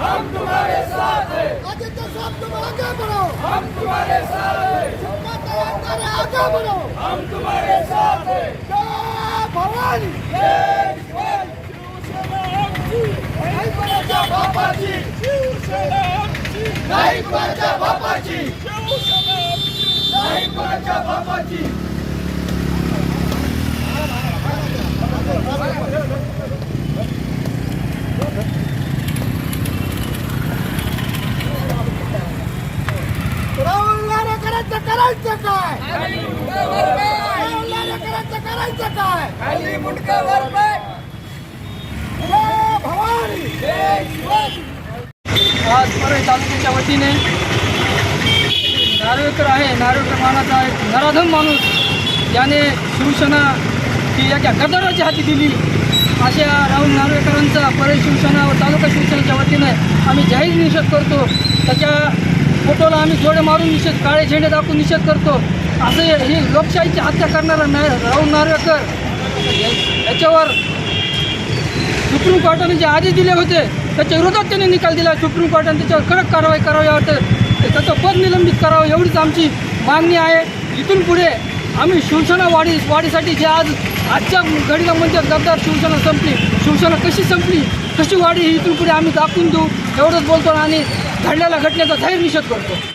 हम तुम्हारे साथ हैं. आदित्य साहब तुम आगे बढ़ो हम तुम्हारे साथ हैं. चुनाव तैयार करे आगे बढ़ो हम तुम्हारे साथ हैं. जय भवानी. जय शिवाजी. नाही कोणाच्या बापाची. नाही कुणाच्या बापाची. कुणाच्या बापाची करायचं करायचं काय? करायचं करायचं काय? खाली मुंडका वर भवानी! आज परळी तालुक्याच्या वतीने नार्वेकर आहे नार्वेकर मानाचा एक नराधम माणूस. याने शिवसेना ही एका गद्दाराची हाती दिली. अशा राहुल नार्वेकरांचा परळी शिवसेना व तालुका शिवसेनेच्या वतीने आम्ही जाहीर निषेध करतो. त्याच्या फोटोला आम्ही जोडे मारून निषेध काळे झेंडे दाखवून निषेध करतो. असं हे- ही लोकशाहीची हत्या करणारा ना राहुल नार्वेकर या- याच्यावर सुप्रीम कोर्टाने जे आदेश दिले होते त्याच्या विरोधात त्यांनी निकाल दिला. सुप्रीम कोर्टाने त्याच्यावर कडक कारवाई करावी वाटतं. त्याचं पद निलंबित करावं एवढीच आमची मागणी आहे. इथून पुढे आम्ही शिवसेना वाढी वाढीसाठी जे आज आजच्या घडीला म्हणजे गद्दार शिवसेना संपली. शिवसेना कशी संपली? कशी वाढी? ही इथून पुढे आम्ही दाखवून देऊ. एवढंच बोलतो आणि घडलेल्या घटनेचा जाहीर निषेध करतो.